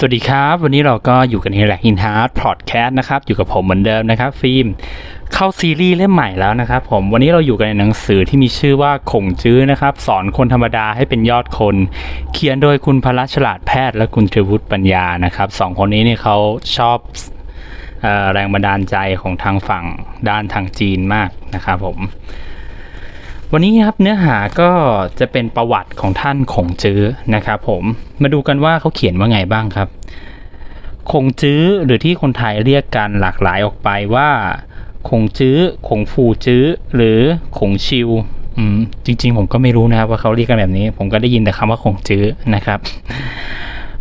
สวัสดีครับ วันนี้เราก็อยู่กันในแหลกอินฮาร์ดพอดแคสต์นะครับ อยู่กับผมเหมือนเดิมนะครับ ฟิล์มเข้าซีรีส์เล่มใหม่แล้วนะครับผมวันนี้เราอยู่กันในหนังสือที่มีชื่อว่าคงจื้อนะครับ สอนคนธรรมดาให้เป็นยอดคน เขียนโดยคุณพละฉลาดแพทย์และคุณเทรวุฒิปัญญานะครับสองคนนี้เนี่ยเขาชอบอแรงบันดาลใจของทางฝั่งด้านทางจีนมากนะครับผม วันนี้ครับเนื้อหาก็จะเป็นประวัติของท่านคงจื้อนะครับผมมาดูกันว่าเขาเขียนว่าไงบ้างครับคงจื้อหรือที่คนไทยเรียกกันหลากหลายออกไปว่าคงจื้อคงฟูจื้อหรือคงชิวอืมจริง ๆ ผมก็ไม่รู้นะครับว่าเขาเรียกกันแบบนี้ ผมก็ได้ยินแต่คำว่าคงจื้อนะครับ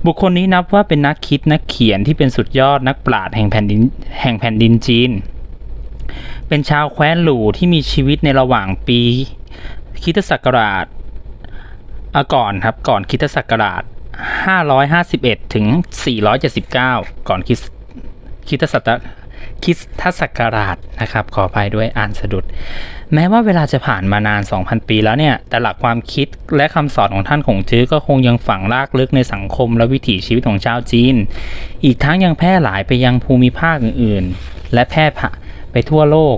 บุคคลนี้นับว่าเป็นนักคิดนักเขียนที่เป็นสุดยอดนักปราชญ์แห่งแผ่นดินแห่งแผ่นดินจีน เป็นชาวแคว้นหลู่ที่มีชีวิตในระหว่างปีคิตศักราชก่อนครับก่อนคิตศักราช 551 ถึง 479 ก่อนคิสคริสตศักราชคริสตศักราชนะครับ ขออภัยด้วยอ่านสะดุด แม้ว่าเวลาจะผ่านมานาน 2,000 ปีแล้วเนี่ย แต่หลักความคิดและคำสอนของท่านคงจื้อก็คงยังฝังรากลึกในสังคมและวิถีชีวิตของชาวจีน อีกทั้งยังแพร่หลายไปยังภูมิภาคอื่น ๆ และแพร่ ไปทั่วโลก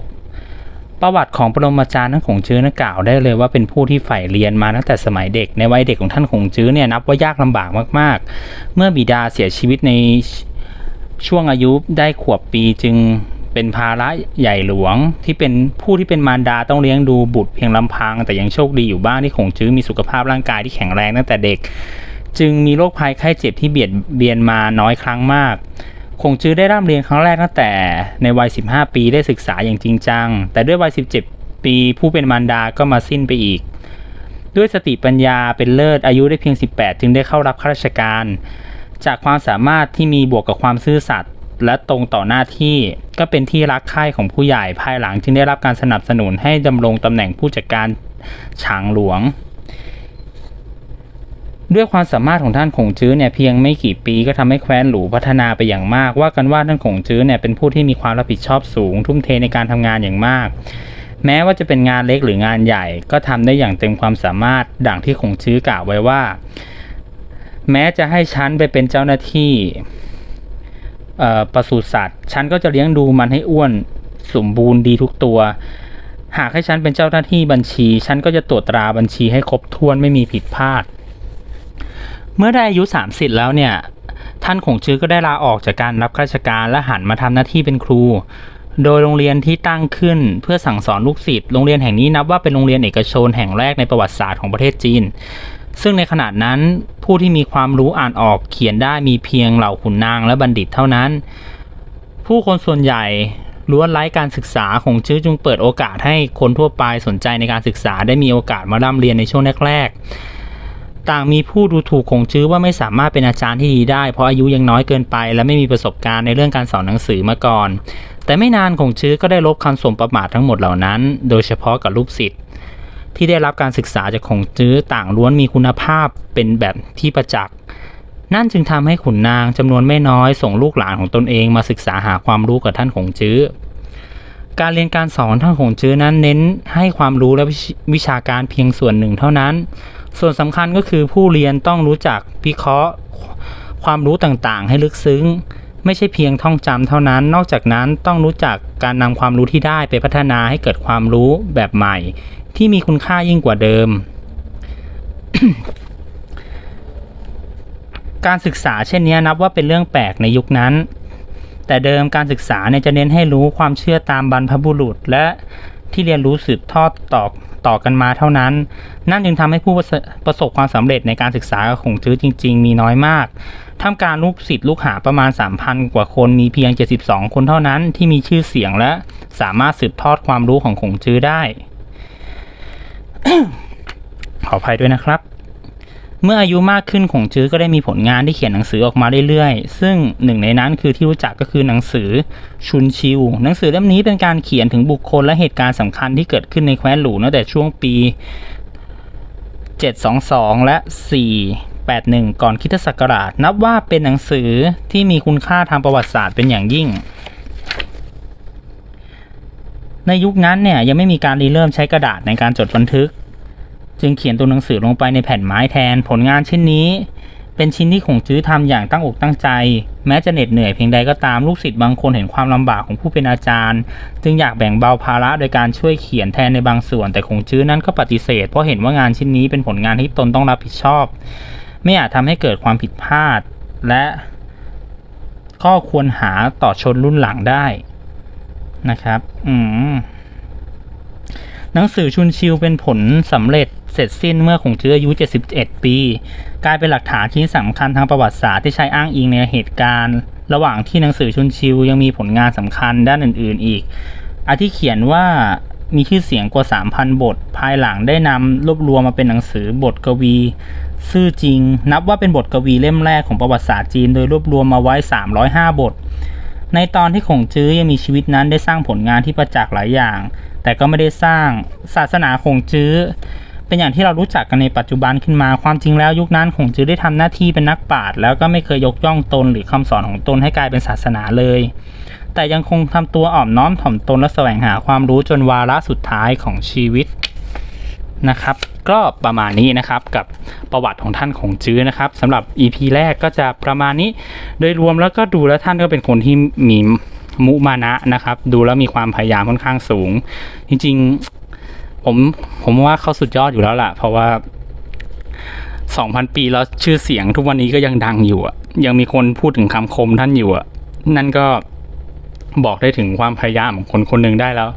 ประวัติของปรมาจารย์ท่านคงจื้อนั้นกล่าวได้เลยว่าเป็นผู้ที่ใฝ่เรียนมาตั้งแต่สมัยเด็กในวัยเด็กของท่านคงจื้อเนี่ยนับว่ายากลำบากมาก ๆ เมื่อบิดาเสียชีวิตในช่วงอายุได้ขวบปีจึงเป็นภาระใหญ่หลวงที่เป็นผู้ที่เป็นมารดาต้องเลี้ยงดูบุตรเพียงลำพัง แต่ยังโชคดีอยู่บ้างที่คงจื้อมีสุขภาพร่างกายที่แข็งแรงตั้งแต่เด็ก จึงมีโรคภัยไข้เจ็บที่เบียดเบียนมาน้อยครั้งมาก คงจื้อได้ร่ำเรียนครั้งแรกตั้งแต่ในวัย 15 ปีได้ศึกษาอย่างจริงจัง แต่ด้วยวัย 17 ปีผู้เป็นมารดาก็มาสิ้นไปอีก ด้วยสติปัญญาเป็นเลิศอายุได้เพียง 18 จึงได้เข้ารับข้าราชการ จากความสามารถที่มีบวกกับความซื่อสัตย์และตรงต่อหน้าที่ก็เป็นที่รักใคร่ของผู้ใหญ่ภายหลังจึงได้รับการสนับสนุนให้ดำรงตำแหน่งผู้จัดการฉางหลวง ด้วยความสามารถของท่านคงจื้อเนี่ยเพียงไม่กี่ปีก็ทำให้แคว้นหลูพัฒนาไปอย่างมาก ว่ากันว่าท่านคงจื้อเนี่ยเป็นผู้ที่มีความรับผิดชอบสูง ทุ่มเทในการทำงานอย่างมาก แม้ว่าจะเป็นงานเล็กหรืองานใหญ่ ก็ทำได้อย่างเต็มความสามารถดังที่คงจื้อกล่าวไว้ว่า แม้จะให้ฉันไปเป็นเจ้าหน้าที่เอ่อปศุสัตว์ฉันก็จะเลี้ยงดูมันให้อ้วนสมบูรณ์ดีทุกตัว หากให้ฉันเป็นเจ้าหน้าที่บัญชี ฉันก็จะตรวจตราบัญชีให้ครบถ้วนไม่มีผิดพลาด เมื่อได้อายุ 30 แล้วเนี่ย ท่านคงจื้อก็ได้ลาออกจากการรับราชการและหันมาทำหน้าที่เป็นครู โดยโรงเรียนที่ตั้งขึ้นเพื่อสั่งสอนลูกศิษย์ โรงเรียนแห่งนี้นับว่าเป็นโรงเรียนเอกชนแห่งแรกในประวัติศาสตร์ของประเทศจีน ซึ่งในขณะนั้นผู้ที่มีความรู้อ่านออกเขียนได้มีเพียงเหล่าขุนนางและบัณฑิตเท่านั้น ผู้คนส่วนใหญ่ล้วนไร้การศึกษาของจื้อจึงเปิดโอกาสให้คนทั่วไปสนใจในการศึกษาได้มีโอกาสมาร่ำเรียนในช่วงแรกๆ ต่างมีผู้ดูถูกคงจื้อว่าไม่สามารถเป็นอาจารย์ที่ดีได้ เพราะอายุยังน้อยเกินไป และไม่มีประสบการณ์ในเรื่องการสอนหนังสือมาก่อน แต่ไม่นานคงจื้อก็ได้ลบคำสมประมาททั้งหมดเหล่านั้น โดยเฉพาะกับลูกศิษย์ที่ได้รับการศึกษาจากคงจื้อต่างล้วนมีคุณภาพเป็นแบบที่ประจักษ์นั่นจึงทำให้ขุนนางจำนวนไม่น้อยส่งลูกหลานของตนเองมาศึกษาหาความรู้กับท่านคงจื้อ การเรียนการสอนทานคงจื้อนั้นเน้นให้ความรู้และวิชาการเพียงส่วนหนึ่งเท่านั้น ส่วนสำคัญก็คือผู้เรียนต้องรู้จักวิเคราะห์ ความรู้ต่างๆ ให้ลึกซึ้ง ไม่ใช่เพียงท่องจำเท่านั้น นอกจากนั้นต้องรู้จักการนำความรู้ที่ได้ไปพัฒนาให้เกิดความรู้แบบใหม่ ที่มีคุณค่ายิ่งกว่าเดิม การศึกษาเช่นนี้นับว่าเป็นเรื่องแปลกในยุคนั้น แต่เดิมการศึกษาเนี่ยจะเน้นให้รู้ความเชื่อตามบรรพบุรุษ และที่เรียนรู้สืบทอดต่อต่อกันมาเท่านั้น นั่นจึงทำให้ผู้ประสบความสำเร็จในการศึกษาของจื้อจริง ๆ มีน้อยมากท่ามกลารลูกศิษย์ลูกหาประมาณ 3,000 กว่าคนมีเพียง 72 คนเท่านั้นที่มีชื่อเสียงและสามารถสืบทอดความรู้ของคงจื้อได้ ขออภัยด้วยนะครับ เมื่ออายุมากขึ้นคงจื้อก็ได้มีผลงานที่เขียนหนังสือออกมาเรื่อยๆ ซึ่งหนึ่งในนั้นคือที่รู้จักก็คือหนังสือชุนชิว หนังสือเล่มนี้เป็นการเขียนถึงบุคคลและเหตุการณ์สำคัญที่เกิดขึ้นในแคว้นหลูตั้งแต่ช่วงปี 722 และ 481 ก่อนคริสตศักราช นับว่าเป็นหนังสือที่มีคุณค่าทางประวัติศาสตร์เป็นอย่างยิ่งในยุคนั้นเนี่ยยังไม่มีการรีเริ่มใช้กระดาษในการจดบันทึก จึงเขียนตัวหนังสือลงไปในแผ่นไม้แทนผลงานเช่นนี้ เป็นชิ้นที่ขงจื้อทำอย่างตั้งอกตั้งใจ แม้จะเหน็ดเหนื่อยเพียงใดก็ตามลูกศิษย์บางคนเห็นความลำบากของผู้เป็นอาจารย์ จึงอยากแบ่งเบาภาระโดยการช่วยเขียนแทนในบางส่วน แต่ขงจื้อนั้นก็ปฏิเสธ เพราะเห็นว่างานชิ้นนี้เป็นผลงานที่ตนต้องรับผิดชอบ ไม่อาจทำให้เกิดความผิดพลาด และก็ควรหาต่อชนรุ่นหลังได้นะครับ อืมหนังสือชุนชิวเป็นผลสำเร็จ เสร็จสิ้นเมื่อคงจื้ออายุ 71 ปี กลายเป็นหลักฐานที่สำคัญทางประวัติศาสตร์ที่ใช้อ้างอิงในเหตุการณ์ ระหว่างที่หนังสือชุนชิวยังมีผลงานสำคัญด้านอื่น ๆ อีกอาทิเขียนว่ามีชื่อเสียงกว่า 3,000 บท ภายหลังได้นำรวบรวมมาเป็นหนังสือบทกวี ซื่อจริง นับว่าเป็นบทกวีเล่มแรกของประวัติศาสตร์จีน โดยรวบรวมมาไว้ 305 บท ในตอนที่ขงจื้อยังมีชีวิตนั้นได้สร้างผลงานที่ประจักษ์หลายอย่าง แต่ก็ไม่ได้สร้างศาสนาขงจื้อ เป็นอย่างที่เรารู้จักกันในปัจจุบันขึ้นมา ความจริงแล้วยุคนั้นขงจื้อได้ทำหน้าที่เป็นนักปราชญ์แล้วก็ไม่เคยยกย่องตนหรือคำสอนของตนให้กลายเป็นศาสนาเลย แต่ยังคงทำตัวอ่อมน้อมถ่อมตนและแสวงหาความรู้จนวาระสุดท้ายของชีวิตนะครับ ก็ประมาณนี้นะครับกับประวัติของท่านขงจื้อนะครับสำหรับ EP แรกก็จะประมาณนี้ โดยรวมแล้วก็ดูแล้วท่านก็เป็นคนที่มีมุมานะนะครับ ดูแล้วมีความพยายามค่อนข้างสูง จริงๆ ผมผมว่าเขาสุดยอดอยู่แล้วล่ะ เพราะว่า2,000ปีแล้วชื่อเสียงทุกวันนี้ก็ยังดังอยู่อะยังมีคนพูดถึงคำคมท่านอยู่อะนั่นก็บอกได้ถึงความพยายามของคนคนหนึ่งได้แล้ว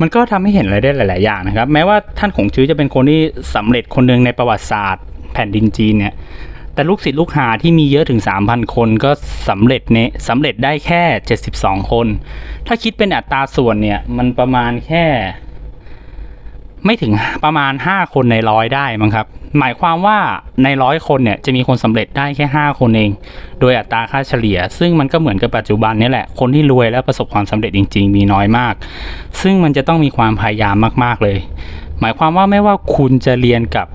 มันก็ทำให้เห็นอะไรได้หลาย ๆ อย่างนะครับ แม้ว่าท่านขงจื้อจะเป็นคนที่สำเร็จคนหนึ่งในประวัติศาสตร์ แผ่นดินจีนเนี่ย แต่ลูกศิษย์ลูกหาที่มีเยอะถึง 3,000 คนก็สำเร็จเนสำเร็จได้แค่ 72 คน ถ้าคิดเป็นอัตราส่วนเนี่ย มันประมาณแค่ ไม่ถึงประมาณ 5 คนในร้อยได้มั้งครับ หมายความว่าในร้อยคนเนี่ยจะมีคนสำเร็จได้แค่ 5 คนเอง โดยอัตราค่าเฉลี่ย ซึ่งมันก็เหมือนกับปัจจุบันนี่แหละ คนที่รวยและประสบความสำเร็จจริง ๆ มีน้อยมาก ซึ่งมันจะต้องมีความพยายามมากๆเลย หมายความว่าไม่ว่าคุณจะเรียนกับ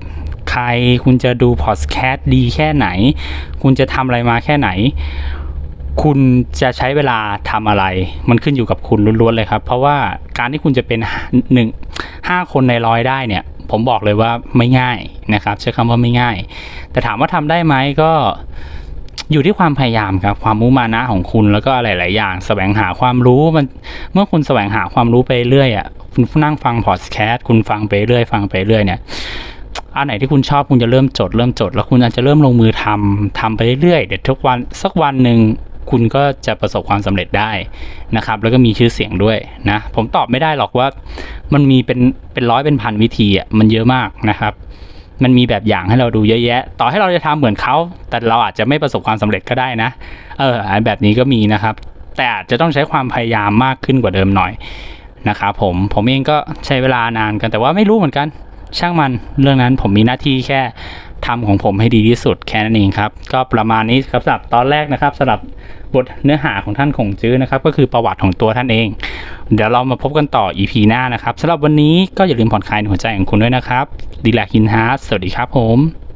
ใคร คุณจะดูพอดแคสต์ดีแค่ไหน คุณจะทำอะไรมาแค่ไหน คุณจะใช้เวลาทำอะไร มันขึ้นอยู่กับคุณล้วนๆเลยครับ เพราะว่าการที่คุณจะเป็นหนึ่งห้าคนในร้อยได้เนี่ย ผมบอกเลยว่าไม่ง่ายนะครับ ใช้คำว่าไม่ง่าย แต่ถามว่าทำได้ไหมก็อยู่ที่ความพยายามครับ ความมุมานะของคุณแล้วก็หลาย ๆ อย่างแสวงหาความรู้มันเมื่อคุณแสวงหาความรู้ไปเรื่อยอะคุณนั่งฟังพอดแคสต์คุณฟังไปเรื่อยฟังไปเรื่อยเนี่ยอันไหนที่คุณชอบคุณจะเริ่มจด เริ่มจด แล้วคุณอาจจะเริ่มลงมือทำทำไปเรื่อยๆเดี๋ยวทุกวันสักวันหนึ่ง คุณก็จะประสบความสำเร็จได้นะครับ แล้วก็มีชื่อเสียงด้วยนะ ผมตอบไม่ได้หรอกว่ามันมีเป็นเป็นร้อยเป็นพันวิธีอะมันเยอะมากนะครับ มันมีแบบอย่างให้เราดูเยอะแยะ ต่อให้เราจะทำเหมือนเขา แต่เราอาจจะไม่ประสบความสำเร็จก็ได้นะ เอออันแบบนี้ก็มีนะครับ แต่อาจจะต้องใช้ความพยายามมากขึ้นกว่าเดิมหน่อยนะครับผมผมเองก็ใช้เวลานานกันแต่ว่าไม่รู้เหมือนกัน ช่างมันเรื่องนั้นผมมีหน้าที่แค่ ทำของผมให้ดีที่สุดแค่นั้นเองครับ ก็ประมาณนี้ครับสำหรับตอนแรกนะครับสำหรับบทเนื้อหาของท่านคงจื้อนะครับ ก็คือประวัติของตัวท่านเอง เดี๋ยวเรามาพบกันต่อ EP หน้านะครับสำหรับวันนี้ก็อย่าลืมผ่อนคลายหัวใจของคุณด้วยนะครับดีแลกฮินฮาร์สวัสดีครับผม